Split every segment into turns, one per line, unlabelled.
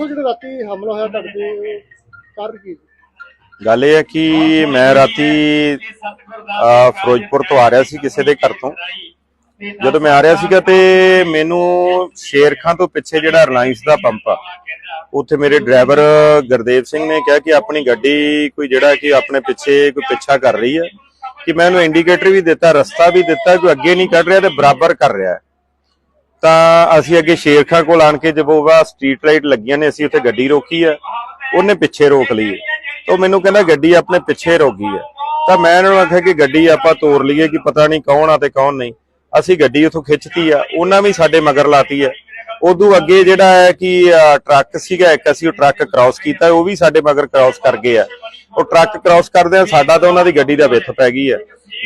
ਉਹ ਜਿਹੜੇ ਰਾਤੀ ਹਮਲਾ ਹੋਇਆ ਤੁਹਾਡੇ ਤੇ, ਕਾਰਨ ਕੀ
ਗੱਲ ਇਹ ਹੈ ਕਿ ਮੈਂ ਰਾਤੀ ਫਿਰੋਜ਼ਪੁਰ ਤੋਂ ਆ ਰਿਹਾ ਸੀ ਕਿਸੇ ਦੇ ਘਰ ਤੋਂ। ਜਦੋਂ ਮੈਂ ਆ ਰਿਹਾ ਸੀਗਾ ਤੇ ਮੈਨੂੰ ਸ਼ੇਰਖਾਂ ਤੋਂ ਪਿੱਛੇ ਜਿਹੜਾ ਰਿਲਾਇੰਸ ਦਾ ਪੰਪ ਆ, ਉੱਥੇ ਮੇਰੇ ਡਰਾਈਵਰ ਗੁਰਦੇਵ ਸਿੰਘ ਨੇ ਕਿਹਾ ਕਿ ਆਪਣੀ ਗੱਡੀ ਕੋਈ ਜਿਹੜਾ ਕਿ ਆਪਣੇ ਪਿੱਛੇ ਕੋਈ ਪਿੱਛਾ ਕਰ ਰਹੀ ਹੈ, ਕਿ ਮੈਂ ਉਹਨੂੰ ਇੰਡੀਕੇਟਰ ਵੀ ਦਿੱਤਾ, ਰਸਤਾ ਵੀ ਦਿੱਤਾ, ਕੋਈ ਅੱਗੇ ਨਹੀਂ ਕੱਢ ਰਿਹਾ ਤੇ ਬਰਾਬਰ ਕਰ ਰਿਹਾ ਹੈ। ਤਾਂ ਅਸੀਂ ਅੱਗੇ ਸ਼ੇਰਖਾਂ ਕੋਲ ਆਣ ਕੇ ਜਦੋਂ ਉਹ ਸਟਰੀਟ ਲਾਈਟ ਲੱਗੀਆਂ ਨੇ, ਅਸੀਂ ਉੱਥੇ ਗੱਡੀ ਰੋਕੀ ਹੈ ਉਹਨੇ ਪਿੱਛੇ ਰੋਕ ਲਈ ਹੈ। ਤਾਂ ਉਹ ਮੈਨੂੰ ਕਹਿੰਦਾ ਗੱਡੀ ਆਪਣੇ ਪਿੱਛੇ ਰੋਕੀ ਹੈ। ਤਾਂ ਮੈਂ ਇਹਨਾਂ ਨੂੰ ਆਖਿਆ ਕਿ ਗੱਡੀ ਆਪਾਂ ਤੋੜ ਲਈਏ ਕਿ ਪਤਾ ਨਹੀਂ ਕੌਣ ਆ ਤੇ ਕੌਣ ਨਹੀਂ। ਅਸੀਂ ਗੱਡੀ ਉੱਥੋਂ ਖਿੱਚਤੀ ਆ, ਉਹਨਾਂ ਵੀ ਸਾਡੇ ਮਗਰ ਲਾਤੀ ਹੈ। ਉਦੋਂ ਅੱਗੇ ਜਿਹੜਾ ਹੈ ਕਿ ਟਰੱਕ ਸੀਗਾ, ਇੱਕ ਅਸੀਂ ਉਹ ਟਰੱਕ ਕ੍ਰਾਸ ਕੀਤਾ, ਉਹ ਵੀ ਸਾਡੇ ਮਗਰ ਕ੍ਰਾਸ ਕਰ ਗਏ ਆ। ਉਹ ਟਰੱਕ ਕ੍ਰਾਸ ਕਰਦਿਆਂ ਸਾਡਾ ਤਾਂ ਉਹਨਾਂ ਦੀ ਗੱਡੀ ਦਾ ਵਿੱਥ ਪੈ ਗਈ ਹੈ।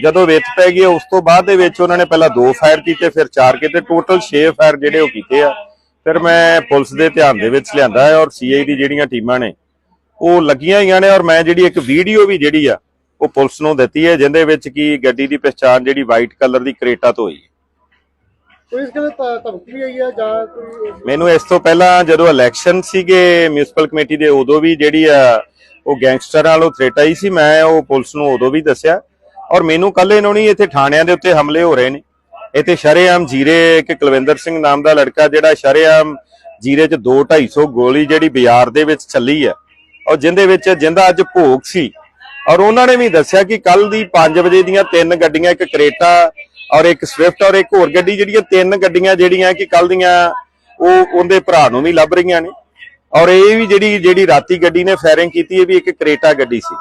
ਜਦੋਂ ਵਿੱਥ ਪੈ ਗਈ ਉਸ ਤੋਂ ਬਾਅਦ ਦੇ ਵਿੱਚ ਉਹਨਾਂ ਨੇ ਪਹਿਲਾਂ ਦੋ ਫਾਇਰ ਕੀਤੇ ਫਿਰ ਚਾਰ ਕੀਤੇ। ਟੋਟਲ 6 ਫਾਇਰ ਜਿਹੜੇ ਉਹ ਕੀਤੇ ਆ। ਫਿਰ ਮੈਂ ਪੁਲਿਸ ਦੇ ਧਿਆਨ ਦੇ ਵਿੱਚ ਲਿਆਂਦਾ ਹੈ ਔਰ ਸੀਆਈ ਦੀ ਜਿਹੜੀਆਂ ਟੀਮਾਂ ਨੇ ਉਹ ਲੱਗੀਆਂ ਹੋਈਆਂ ਨੇ ਔਰ ਮੈਂ ਜਿਹੜੀ ਇੱਕ ਵੀਡੀਓ ਵੀ ਜਿਹੜੀ ਆ ਉਹ ਪੁਲਿਸ ਨੂੰ ਦਿੱਤੀ ਹੈ ਜਿੰਦੇ ਵਿੱਚ ਕੀ ਗੱਡੀ ਦੀ ਪਛਾਣ ਜਿਹੜੀ ਵਾਈਟ ਕਲਰ ਦੀ ਕਰੇਟਾ ਤੋਂ ਹੋਈ
ਧਮਕੀ ਵੀ ਆਈ ਜਾਂ ਕੋਈ
ਮੈਨੂੰ ਇਸ ਤੋਂ ਪਹਿਲਾਂ ਜਦੋਂ ਇਲੈਕਸ਼ਨ ਸੀਗੇ ਮਿਊਨਿਸਪਲ ਕਮੇਟੀ ਦੇ ਉਦੋਂ ਵੀ ਜਿਹੜੀ ਆ ਉਹ ਗੈਂਗਸਟਰਾਂ ਵਾਲੋ ਥ੍ਰੇਟ ਆਈ ਸੀ। ਮੈਂ ਉਹ ਪੁਲਿਸ ਨੂੰ ਉਦੋਂ ਵੀ ਦੱਸਿਆ। ਔਰ ਮੈਨੂੰ ਕੱਲ ਇਹਨੋਂ ਨਹੀਂ ਇੱਥੇ ਥਾਣਿਆਂ ਦੇ ਉੱਤੇ ਹਮਲੇ ਹੋ ਰਹੇ ਨੇ। ਇੱਥੇ ਸ਼ਰੇਆਮ ਜੀਰੇ ਇੱਕ ਕੁਲਵਿੰਦਰ ਸਿੰਘ ਨਾਮ ਦਾ ਲੜਕਾ ਜਿਹੜਾ ਸ਼ਰੇਆਮ ਜੀਰੇ 'ਚ 2 250 ਗੋਲੀ ਜਿਹੜੀ ਬਾਜ਼ਾਰ ਦੇ ਵਿੱਚ ਚੱਲੀ ਹੈ ਔਰ ਜਿੰਦੇ ਵਿੱਚ ਜਿੰਦਾ ਅੱਜ ਭੋਗ ਸੀ। ਔਰ ਉਹਨਾਂ ਨੇ ਵੀ ਦੱਸਿਆ ਕਿ ਕੱਲ ਦੀ 5 ਵਜੇ ਦੀਆਂ ਤਿੰਨ ਗੱਡੀਆਂ, ਇੱਕ ਕਰੇਟਾ ਔਰ ਇੱਕ ਸਵਿਫਟ ਔਰ ਇੱਕ ਹੋਰ ਗੱਡੀ ਜਿਹੜੀਆਂ ਤਿੰਨ ਗੱਡੀਆਂ ਜਿਹੜੀਆਂ ਕਿ ਕੱਲ ਦੀਆਂ ਉਹ ਉਹਦੇ ਭਰਾ ਨੂੰ ਵੀ ਲੱਭ ਰਹੀਆਂ ਨੇ। ਔਰ ਇਹ ਵੀ ਜਿਹੜੀ ਜਿਹੜੀ ਰਾਤੀ ਗੱਡੀ ਨੇ ਫਾਇਰਿੰਗ ਕੀਤੀ, ਇਹ ਵੀ ਇੱਕ ਕਰੇਟਾ ਗੱਡੀ ਸੀ।